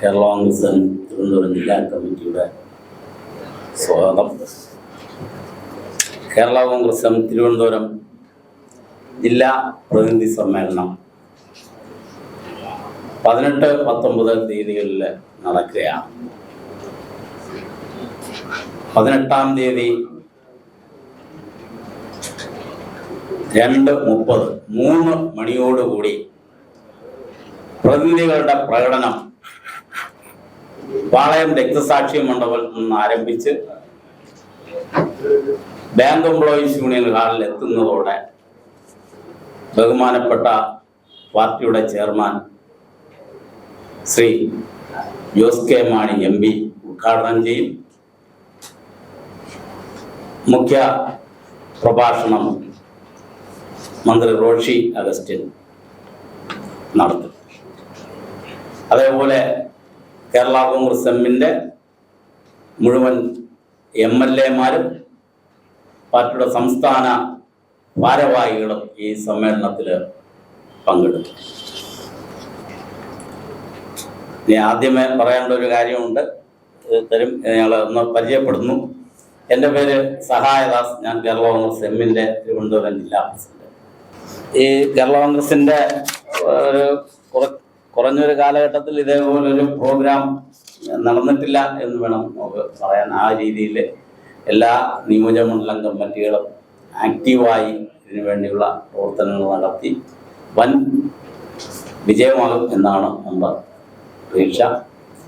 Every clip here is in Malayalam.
കേരള കോൺഗ്രസ് തിരുവനന്തപുരം ജില്ലാ കമ്മിറ്റിയുടെ സ്വാഗതം. കേരള കോൺഗ്രസ് എം തിരുവനന്തപുരം ജില്ലാ പ്രതിനിധി സമ്മേളനം പതിനെട്ട് പത്തൊമ്പത് തീയതികളിൽ നടക്കുകയാണ്. പതിനെട്ടാം തീയതി രണ്ട് മുപ്പത് മൂന്ന് മണിയോടുകൂടി പ്രതിനിധികളുടെ പ്രകടനം പാളയം രക്തസാക്ഷി മണ്ഡപത്തിൽ നിന്ന് ആരംഭിച്ച് ബാങ്ക് എംപ്ലോയീസ് യൂണിയൻ ഹാളിൽ എത്തുന്നതോടെ ബഹുമാനപ്പെട്ട പാർട്ടിയുടെ chairman Shri Jose K Mani M P ഉദ്ഘാടനം ചെയ്യും. മുഖ്യ പ്രഭാഷണം മന്ത്രി റോഷി അഗസ്റ്റിൻ നടത്തും. അതേപോലെ കേരള കോൺഗ്രസ് എമ്മിന്റെ മുഴുവൻ എം എൽ എമാരും പാർട്ടിയുടെ സംസ്ഥാന ഭാരവാഹികളും ഈ സമ്മേളനത്തിൽ പങ്കെടുത്തു. ഇനി ആദ്യമേ പറയേണ്ട ഒരു കാര്യമുണ്ട്. തരും ഞങ്ങൾ ഒന്ന് പരിചയപ്പെടുന്നു. എന്റെ പേര് സഹായദാസ്. ഞാൻ കേരള കോൺഗ്രസ് എമ്മിന്റെ തിരുവനന്തപുരം ജില്ലാ പ്രസിഡന്റ്. ഈ കേരള കോൺഗ്രസിന്റെ ഒരു കുറ- കുറഞ്ഞൊരു കാലഘട്ടത്തിൽ ഇതേപോലൊരു പ്രോഗ്രാം നടന്നിട്ടില്ല എന്ന് വേണം നമുക്ക് പറയാൻ. ആ രീതിയിൽ എല്ലാ നിയോജകമണ്ഡലം കമ്മിറ്റികളും ആക്റ്റീവായി ഇതിനു വേണ്ടിയുള്ള പ്രവർത്തനങ്ങൾ നടത്തി. വൻ വിജയമാകും എന്നാണ് നമ്മുടെ പ്രതീക്ഷ.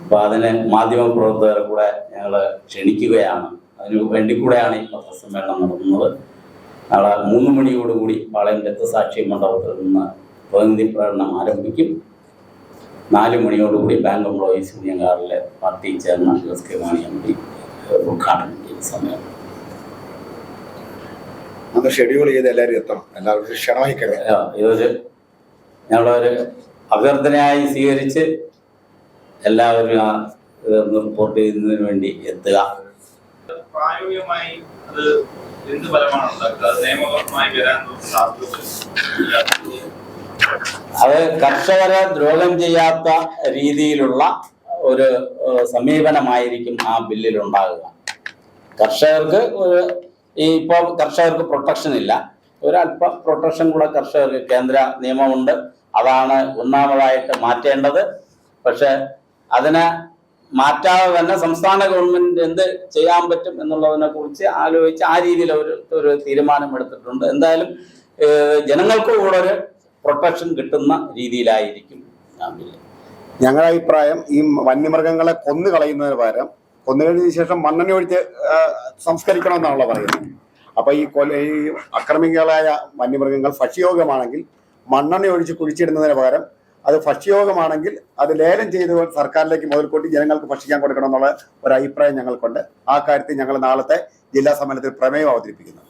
അപ്പം അതിന് മാധ്യമ പ്രവർത്തകരെ കൂടെ ഞങ്ങൾ ക്ഷണിക്കുകയാണ്. അതിനു വേണ്ടി കൂടെയാണ് ഈ പത്രസമ്മേളനം നടത്തുന്നത്. നാളെ മൂന്ന് മണിയോടുകൂടി പാളയം രക്തസാക്ഷി മണ്ഡപത്തിൽ നിന്ന് പ്രതിനിധി പ്രകടനം ആരംഭിക്കും. നാല് മണിയോടുകൂടി ബാങ്ക് എംപ്ലോയീസ് യൂണിയൻ കാറിലെ party chairman Jose K Mani M P ഉദ്ഘാടനം ചെയ്ത സമയം. അത് ഷെഡ്യൂൾ ചെയ്ത് എല്ലാവരും എത്തണം. എല്ലാവർക്കും ക്ഷണമായി ഇതൊരു ആ, ഒരു ഞങ്ങളൊരു അഭ്യർത്ഥനയായി സ്വീകരിച്ച് എല്ലാവരും ആ റിപ്പോർട്ട് ചെയ്യുന്നതിന് വേണ്ടി എത്തുക. പ്രായോഗികമായി അത് എന്ത് ഫലമാണ് ഉണ്ടാക്കുക നിയമപരമായി വരാൻ അത് കർഷകരെ ദ്രോഹം ചെയ്യാത്ത രീതിയിലുള്ള ഒരു സമീപനമായിരിക്കും ആ ബില്ലിൽ ഉണ്ടാകുക കർഷകർക്ക് ഒരു ഈ ഇപ്പോൾ കർഷകർക്ക് പ്രൊട്ടക്ഷൻ ഇല്ല. ഒരല്പ പ്രൊട്ടക്ഷൻ കൂടെ കർഷകർക്ക് കേന്ദ്ര നിയമമുണ്ട്. അതാണ് ഒന്നാമതായിട്ട് മാറ്റേണ്ടത്. പക്ഷെ അതിനെ മാറ്റാതെ തന്നെ സംസ്ഥാന ഗവൺമെന്റ് എന്ത് ചെയ്യാൻ പറ്റും എന്നുള്ളതിനെ കുറിച്ച് ആലോചിച്ച് ആ രീതിയിൽ ഒരു ഒരു തീരുമാനം എടുത്തിട്ടുണ്ട്. എന്തായാലും ജനങ്ങൾക്ക് കൂടെ ഒരു പ്രൊട്ടക്ഷൻ കിട്ടുന്ന രീതിയിലായിരിക്കും ഞങ്ങളുടെ അഭിപ്രായം ഈ വന്യമൃഗങ്ങളെ കൊന്നു കളയുന്നതിന് പകരം കൊന്നു കഴിഞ്ഞതിന് ശേഷം മണ്ണെണ്ണ ഒഴിച്ച് സംസ്കരിക്കണം സംസ്കരിക്കണമെന്നാണല്ലോ പറയുന്നത്. അപ്പൊ ഈ കൊല ഈ അക്രമികളായ വന്യമൃഗങ്ങൾ ഭക്ഷ്യയോഗ്യമാണെങ്കിൽ മണ്ണെണ്ണ ഒഴിച്ച് കുഴിച്ചിടുന്നതിന് പകരം അത് ഭക്ഷ്യയോഗമാണെങ്കിൽ അത് ലേലം ചെയ്ത് സർക്കാരിലേക്ക് മുതൽക്കൂട്ടി ജനങ്ങൾക്ക് ഭക്ഷിക്കാൻ കൊടുക്കണം എന്നുള്ള ഒരു അഭിപ്രായം ഞങ്ങൾക്കുണ്ട്. ആ കാര്യത്തിൽ ഞങ്ങൾ നാളത്തെ ജില്ലാ സമ്മേളനത്തിൽ പ്രമേയം അവതരിപ്പിക്കുന്നു.